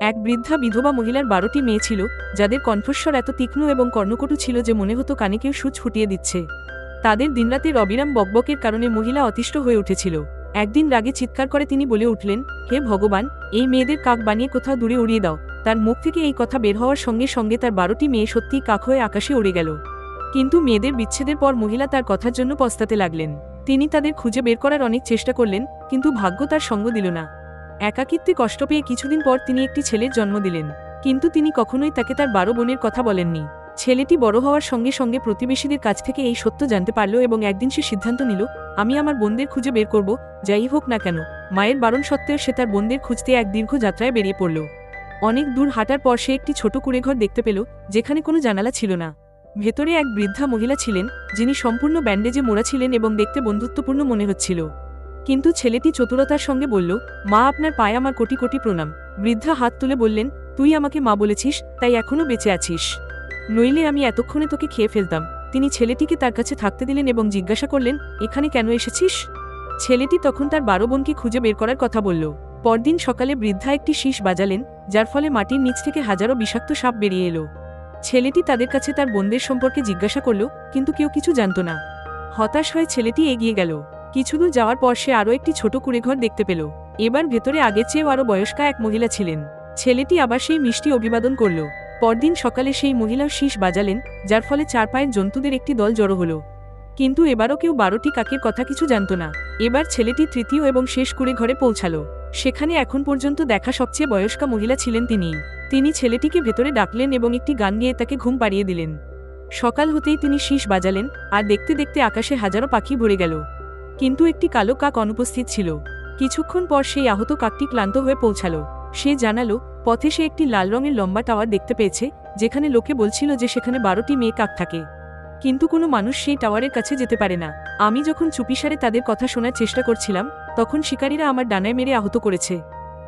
এক বৃদ্ধা বিধবা মহিলার বারোটি মেয়ে ছিল, যাদের কণ্ঠস্বর এত তীক্ষ্ণ এবং কর্ণকটু ছিল যে মনে হতো কানে কেউ সুচ ফুটিয়ে দিচ্ছে। তাদের দিনরাতের অবিরাম বকবকের কারণে মহিলা অতিষ্ঠ হয়ে উঠেছিল। একদিন রাগে চিৎকার করে তিনি বলে উঠলেন, হে ভগবান, এই মেয়েদের কাক বানিয়ে কোথাও দূরে উড়িয়ে দাও। তার মুখ থেকে এই কথা বের হওয়ার সঙ্গে সঙ্গে তার বারোটি মেয়ে সত্যিই কাক হয়ে আকাশে উড়ে গেল। কিন্তু মেয়েদের বিচ্ছেদের পর মহিলা তার কথার জন্য পস্তাতে লাগলেন। তিনি তাদের খুঁজে বের করার অনেক চেষ্টা করলেন, কিন্তু ভাগ্য তার সঙ্গ দিল না। একাকিত্বে কষ্ট পেয়ে কিছুদিন পর তিনি একটি ছেলের জন্ম দিলেন। কিন্তু তিনি কখনোই তাকে তার বারো বোনের কথা বলেননি। ছেলেটি বড় হওয়ার সঙ্গে সঙ্গে প্রতিবেশীদের কাছ থেকে এই সত্য জানতে পারল এবং একদিন সে সিদ্ধান্ত নিল, আমি আমার বোনদের খুঁজে বের করব, যাই হোক না কেন। মায়ের বারণ সত্ত্বেও সে তার বোনদের খুঁজতে এক দীর্ঘ যাত্রায় বেরিয়ে পড়ল। অনেক দূর হাঁটার পর সে একটি ছোট কুড়েঘর দেখতে পেল, যেখানে কোনো জানালা ছিল না। ভেতরে এক বৃদ্ধা মহিলা ছিলেন, যিনি সম্পূর্ণ ব্যান্ডেজে মোড়া ছিলেন এবং দেখতে বন্ধুত্বপূর্ণ মনে হচ্ছিল। কিন্তু ছেলেটি চতুরতার সঙ্গে বলল, মা, আপনার পায়ে আমার কোটি কোটি প্রণাম। বৃদ্ধা হাত তুলে বললেন, তুই আমাকে মা বলেছিস, তাই এখনও বেঁচে আছিস। নইলে আমি এতক্ষণে তোকে খেয়ে ফেলতাম। তিনি ছেলেটিকে তার কাছে থাকতে দিলেন এবং জিজ্ঞাসা করলেন, এখানে কেন এসেছিস? ছেলেটি তখন তার বারো বোনকে খুঁজে বের করার কথা বলল। পরদিন সকালে বৃদ্ধা একটি শীষ বাজালেন, যার ফলে মাটির নিচ থেকে হাজারো বিষাক্ত সাপ বেরিয়ে এলো। ছেলেটি তাদের কাছে তার বোনদের সম্পর্কে জিজ্ঞাসা করল, কিন্তু কেউ কিছু জানত না। হতাশ হয়ে ছেলেটি এগিয়ে গেল। কিছুদূর যাওয়ার পর সে আরও একটি ছোট কুড়েঘর দেখতে পেল। এবার ভেতরে আগের চেয়েও আরও বয়স্কা এক মহিলা ছিলেন। ছেলেটি আবার সেই মিষ্টি অভিবাদন করল। পরদিন সকালে সেই মহিলাও শীষ বাজালেন, যার ফলে চার পায়ের জন্তুদের একটি দল জড়ো হলো। কিন্তু এবারও কেউ বারোটি কাকের কথা কিছু জানত না। এবার ছেলেটি তৃতীয় এবং শেষ কুড়ে ঘরে পৌঁছালো। সেখানে এখন পর্যন্ত দেখা সবচেয়ে বয়স্কা মহিলা ছিলেন তিনিই তিনি ছেলেটিকে ভেতরে ডাকলেন এবং একটি গান গেয়ে তাকে ঘুম পাড়িয়ে দিলেন। সকাল হতেই তিনি শীষ বাজালেন, আর দেখতে দেখতে আকাশে হাজারো পাখি ভরে গেল। কিন্তু একটি কালো কাক অনুপস্থিত ছিল। কিছুক্ষণ পর সেই আহত কাকটি ক্লান্ত হয়ে পৌঁছালো। সে জানালো, পথে সে একটি লাল রঙের লম্বা টাওয়ার দেখতে পেয়েছে, যেখানে লোকে বলছিল যে সেখানে বারোটি মেয়ে কাক থাকে। কিন্তু কোনো মানুষ সেই টাওয়ারের কাছে যেতে পারে না। আমি যখন চুপিসারে তাদের কথা শোনার চেষ্টা করছিলাম, তখন শিকারীরা আমার ডানায় মেরে আহত করেছে।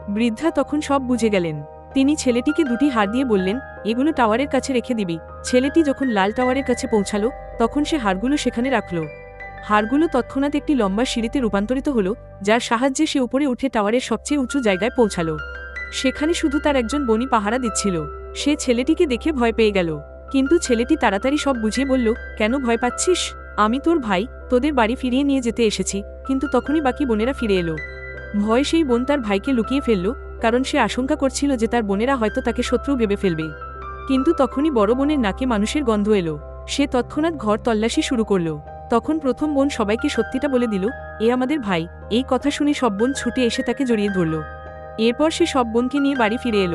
বৃদ্ধা তখন সব বুঝে গেলেন। তিনি ছেলেটিকে দুটি হাড় দিয়ে বললেন, এগুলো টাওয়ারের কাছে রেখে দিবি। ছেলেটি যখন লাল টাওয়ারের কাছে পৌঁছালো, তখন সে হাড়গুলো সেখানে রাখল। হাড়গুলো তৎক্ষণাৎ একটি লম্বা সিঁড়িতে রূপান্তরিত হলো, যার সাহায্যে সে উপরে উঠে টাওয়ারের সবচেয়ে উঁচু জায়গায় পৌঁছালো। সেখানে শুধু তার একজন বনি পাহারা দিচ্ছিল। সে ছেলেটিকে দেখে ভয় পেয়ে গেল। কিন্তু ছেলেটি তাড়াতাড়ি সব বুঝিয়ে বলল, কেন ভয় পাচ্ছিস? আমি তোর ভাই, তোদের বাড়ি ফিরিয়ে নিয়ে যেতে এসেছি, কিন্তু তখনই বাকি বোনেরা ফিরে এলো। ভয় সেই বোন তার ভাইকে লুকিয়ে ফেলল, কারণ সে আশঙ্কা করছিল যে তার বোনেরা হয়তো তাকে শত্রু ভেবে ফেলবে। কিন্তু তখনই বড় বোনের নাকে মানুষের গন্ধ এলো। সে তৎক্ষণাৎ ঘর তল্লাশি শুরু করল। তখন প্রথম বোন সবাইকে সত্যিটা বলে দিল, এ আমাদের ভাই। এই কথা শুনে সব বোন ছুটে এসে তাকে জড়িয়ে ধরল। এরপর সে সব বোনকে নিয়ে বাড়ি ফিরে এলো।